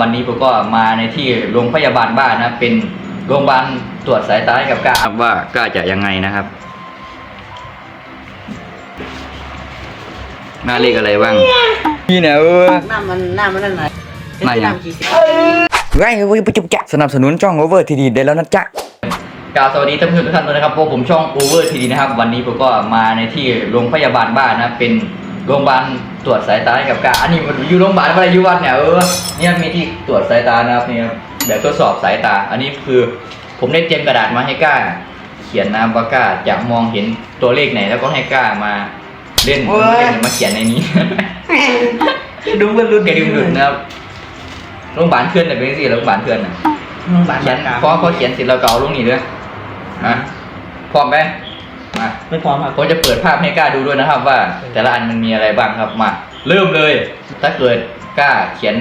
วันนี้ผมก็มาในที่โรงพยาบาลบ้านนะ เป็นโรงพยาบาลตรวจสายตาให้กับก้าครับว่ากล้าจะยังไงนะครับ หน้าเลขอะไรบ้างนี่นะเออหน้ามันหน้ามันนั่นไหนหน้ายังกี่สิบไงเว้ยจุ๊บแกะสนับสนุนช่องโอเวอร์ทีดีได้แล้วนะจ๊ะกล่าวสวัสดีท่านผู้ชมทุกท่านด้วยนะครับพวกผมช่องโอเวอร์ทีดีนะครับ วันนี้ผมก็มาในที่โรงพยาบาลบ้านนะ เป็นโรงพยาบาล ตรวจสายตาให้กับกาอันนี้มันอยู่โรงพยาบาลอะไรอยู่วัดเนี่ยเออเนี่ยมีที่ตรวจสายตานะครับเนี่ยแบบทดสอบสายตา อันนี้คือผมได้เตรียมกระดาษมาให้ก้า เขียนนะว่าก้าจะมองเห็นตัวเลขไหนแล้วก็ให้ก้ามาเล่นมาเล่นมาเขียนในนี้ ดูมันรุนแกดึงดุดนะครับโรงพยาบาลเพื่อนน่ะเป็นสิโรงพยาบาลเพื่อนน่ะโรงพยาบาลเขียนกลางพอพอเขียนเสร็จเราก็เอาลงนี่ด้วยอะพร้อมไหมมา ไม่พร้อมครับผมจะเปิดภาพให้กล้าดูด้วยนะครับว่า แต่ละอันมันมีอะไรบ้างครับมา เริ่มเลย ถ้าเกิดกล้าเขียน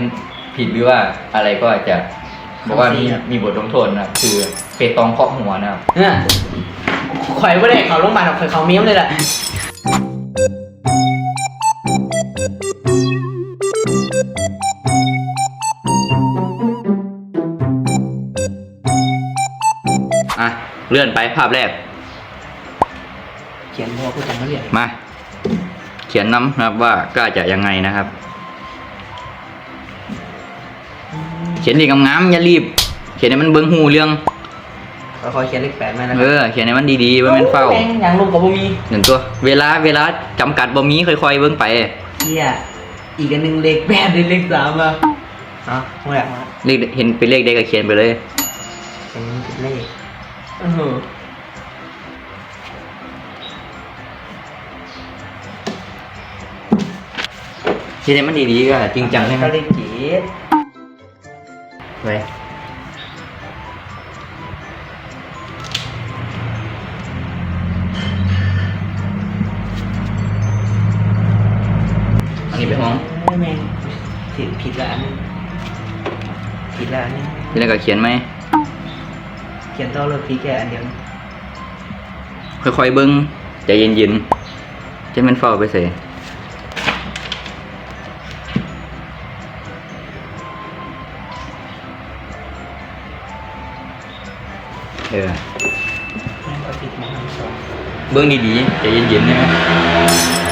ผิดหรือว่าอะไรก็จะบอกว่ามีมีบทลงโทษนะครับคือเปตองเคาะหัวนะครับเนี่ยข่อยไม่ได้เขาโรงพยาบาลหรอกข่อยเขาเมี้ยมเลยแหละอะเลื่อนไปภาพแรกเขียนบัวผู้จังมาเรียนมา เขียนน้ำนะครับว่ากล้าจะยังไงนะครับ เขียนดีกงามๆอย่ารีบ เขียนให้มันเบิ้งหูเรื่องเราคอยเขียนเลขแปดมานะเออเขียนให้มันดีๆว่ามันเฝ้าแม่งอย่างลูกกับบุมีหนึ่งตัว เวลาเวลาจำกัดบ่มีค่อยๆเบิ้งไป เฮียอีกอันหนึ่งเลขแปดได้เลขสามอะเอ๋อไม่อยากมาเลขเห็นเป็นเลขใดก็เขียนไปเลย เป็นเลขเออเขียนให้มันดีๆก็จริงจังใช่ไหมก็เลขเจ็ดไปอันนี้ไปห้องไม่แม่งผิดผิดละอันนึงผิดละอันนึงทีแรกก็เขียนไหม เขียนต่อเลยพีแค่อันเดียวค่อยๆเบิ้งใจเย็นๆจะมันเฝ้าไปเสีย เออแม่งก็ผิดหมดทั้งสองเบื้องดีๆใจเย็นๆนะม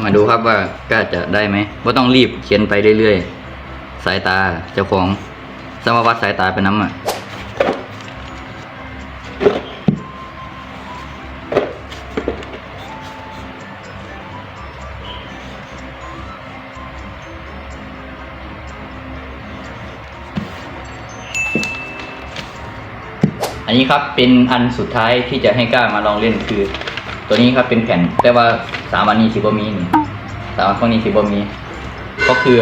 มาดูครับว่ากล้าจะได้ไหมว่าต้องรีบเขียนไปเรื่อยๆ สายตาเจ้าของสมวัดสายตาเป็นน้ำอะอันนี้ครับเป็นอันสุดท้ายที่จะให้กล้ามาลองเล่นคือ ตัวนี้ครับเป็นแผ่น แต่ว่าสามอันนี้สิบมีนี่สามอันพวกนี้สิบมี ก็คือ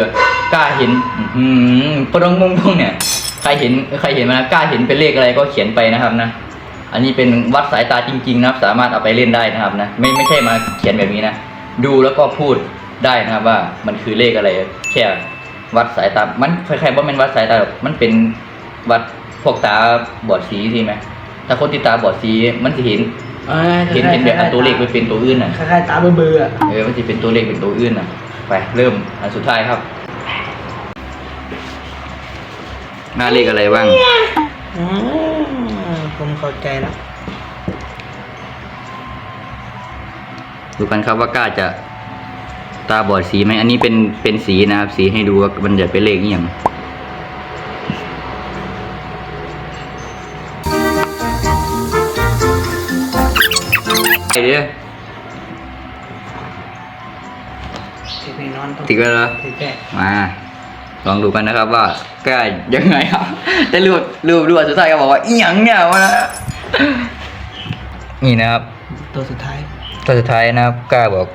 กล้าเห็นอืมปรงงงงเนี่ย ใครเห็นใครเห็นมากล้าเห็นเป็นเลขอะไรก็เขียนไปนะครับนะ อันนี้เป็นวัดสายตาจริง ๆ นะครับ สามารถเอาไปเล่นได้นะครับนะ ไม่ไม่ใช่มาเขียนแบบนี้นะ ดูแล้วก็พูดได้นะครับว่ามันคือเลขอะไรแค่วัดสายตา มันคล้ายๆว่าเป็นวัดสายตามันเป็นวัดพวกตาบอดสีใช่ไหมถ้าคนที่ตาบอดสีมันจะเห็น เห็นเห็นแบบเอาตัวเลขไปเป็นตัวอื่นน่ะคล้ายๆตาเบื่อเบื่อๆอะเออมันจะเป็นตัวเลขเป็นตัวอื่นน่ะ ไปเริ่มอันสุดท้ายครับ หน้าเลขอะไรบ้าง อืมผมเข้าใจแล้วดูกันครับว่ากล้าจะตาบอดสีไหมอันนี้เป็นเป็นสีนะครับ สีให้ดูว่ามันจะเป็นเลขอหย่าง ไอเดียที่ไปนอนต้องติดไว้แล้วถือแก้มา ลองดูกันนะครับว่ากล้ายังไงครับ แต่รูปรูปรูปอันสุดท้ายก็บอกว่าอีหยังเนี่ยวะนะนี่นะครับ ตัวสุดท้าย ตัวสุดท้ายนะครับกล้าบอก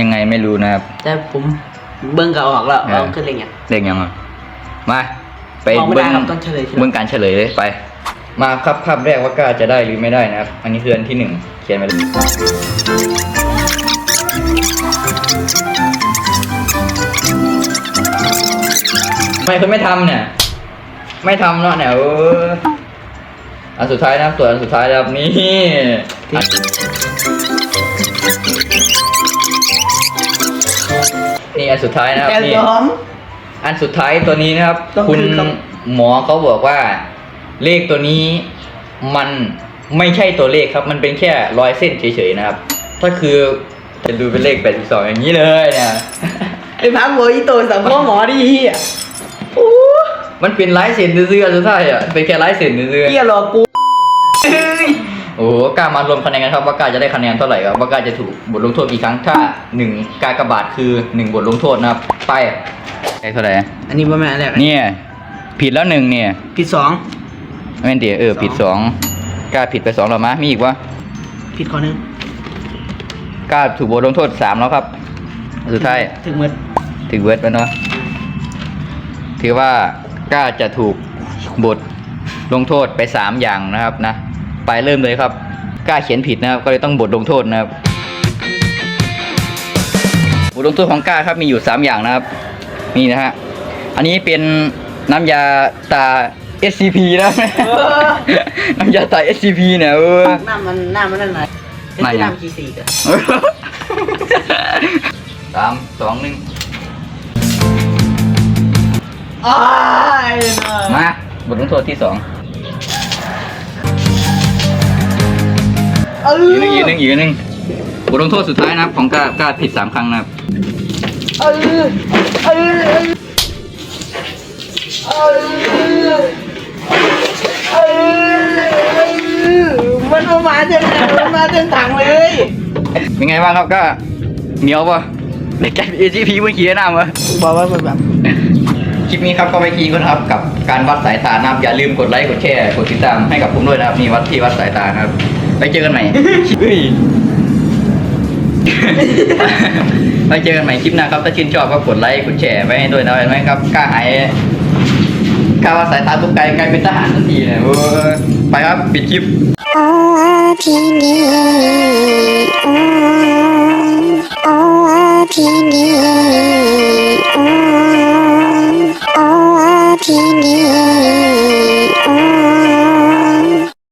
ยังไงไม่รู้นะครับ แต่ผมเบิ้งก็ออกแล้วเออเอาขึ้นเลยไงเรียกยังไงมา ไปบอกไม่ได้เบิ้งครับต้องเฉลยทีหลัง เบิ้งการเฉลยเลยไป มาครับภาพแรกว่ากล้าจะได้หรือไม่ได้นะครับ อันนี้คืออันที่หนึ่งเขียนไปเลยทำไมคุณไม่ทำเนี่ย ไม่ทำเนาะเนี่ยเอออันสุดท้ายนะครับตัวอันสุดท้ายนะครับนี่อันนี่อันสุดท้ายนะครับแต่นี่สองอันสุดท้ายตัวนี้นะครับต้องคุณคือครับหมอเขาบอกว่า เลขตัวนี้มันไม่ใช่ตัวเลขครับ มันเป็นแค่รอยเส้นเฉยๆนะครับก็คือจะดูเป็นเลข 82 อย่างนี้เลยเนี่ย ไอ้พักโวยตัวสัมพ่อหมอดิเฮียโอ้มันเป็นลายเส้นเรื่อยๆสุดท้ายอะเป็นแค่ลายเส้นเรื่อยเฮียหลอกกูเฮ้ยๆโอ้โหกล้ามารวมคะแนนกันครับว่ากล้าจะได้คะแนนเท่าไหร่ครับว่ากล้าจะถูกบทลงโทษกี่ครั้งถ้าหนึ่งกากบาทคือหนึ่งบทลงโทษนะครับ ไปได้เท่าไหร่อันนี้ประมาณแรกเนี่ยผิดแล้วหนึ่งเนี่ยผิดสอง ไม่เป็นเดียวเออผิดสองกล้าผิดไปสองแล้วมะมีอีกวะผิดข้อหนึงกล้าถูกบทลงโทษสามแล้วครับ สุดท้ายถึงหมดถึงเวิร์ดแล้วเนาะถือว่ากล้าจะถูกบทลงโทษไปสามอย่างนะครับนะไปเริ่มเลยครับ กล้าเขียนผิดนะครับ ก็เลยต้องบทลงโทษนะครับ บทลงโทษของกล้าครับมีอยู่สามอย่างนะครับนี่นะฮะอันนี้เป็นน้ำยาตา SCP นะน้ำยาตา SCP เนี่ยเออหน้ามันหน้ามันนั่นไหนไม่เป็นนะน้ำกีซีกันสามสองหนึ่งอ้ายนะมาบทลงโทษที่สองเอออีกหนึ่งอีกหนึ่งอีกหนึ่งบทลงโทษสุดท้ายนะครับ ของกล้ากล้าผิดสามครั้งนะครับเออเออเออ เออมันเอามาจนไหนมันมาจนถังเลยเป็นไงบ้างครับก็เหนียวป่ะเด็กแก AGP เมื่อกี้นะมั้ยบอกว่ามันแบบคลิปนี้ครับก็ไปคีกันครับกับการวัดสายตานะครับอย่าลืมกดไลค์กดแชร์กดติดตามให้กับผมด้วยนะครับนี่วัดที่วัดสายตานะครับไปเจอกันใหม่เฮ้ยไปเจอกันใหม่คลิปหน้าครับถ้าชื่นชอบก็กดไลค์กดแชร์ไว้ให้ด้วยนะเห็นไหมครับกล้าหาย กล้าว่าสายตาทุกไกลกลายเป็นทหารทันทีเลยโอ้ยไปครับปิดคลิป โอ้ทีนี้โอ้โอ้ทีนี้โอ้โอ้ทีนี้